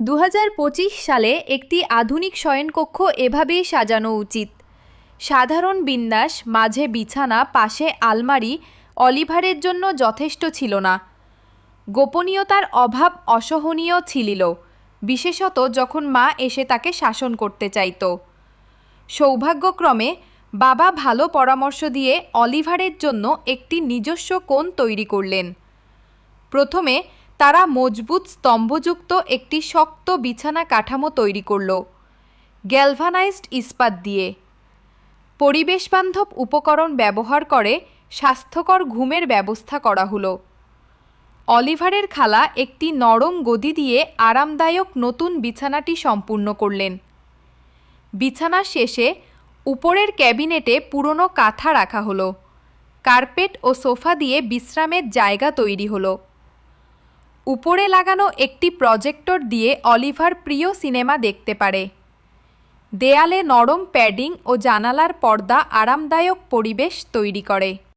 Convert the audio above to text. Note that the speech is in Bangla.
দু হাজার পঁচিশ সালে একটি আধুনিক শয়নকক্ষ এভাবেই সাজানো উচিত। সাধারণ বিন্যাস, মাঝে বিছানা, পাশে আলমারি অলিভারের জন্য যথেষ্ট ছিল না। গোপনীয়তার অভাব অসহনীয় ছিলিল, বিশেষত যখন মা এসে তাকে শাসন করতে চাইত। সৌভাগ্যক্রমে বাবা ভালো পরামর্শ দিয়ে অলিভারের জন্য একটি নিজস্ব কোণ তৈরি করলেন। প্রথমে তারা মজবুত স্তম্ভযুক্ত একটি শক্ত বিছানা কাঠামো তৈরি করল। গ্যালভানাইজড ইস্পাত দিয়ে। পরিবেশবান্ধব উপকরণ ব্যবহার করে স্বাস্থ্যকর ঘুমের ব্যবস্থা করা হলো। অলিভারের খালা একটি নরম গদি দিয়ে আরামদায়ক নতুন বিছানাটি সম্পূর্ণ করলেন। বিছানা শেষে উপরের ক্যাবিনেটে পুরনো কাঁথা রাখা হলো। কার্পেট ও সোফা দিয়ে বিশ্রামের জায়গা তৈরি হলো। উপরে লাগানো একটি প্রজেক্টর দিয়ে অলিভার প্রিয় সিনেমা দেখতে পারে। দেয়ালে নরম প্যাডিং ও জানালার পর্দা আরামদায়ক পরিবেশ তৈরি করে।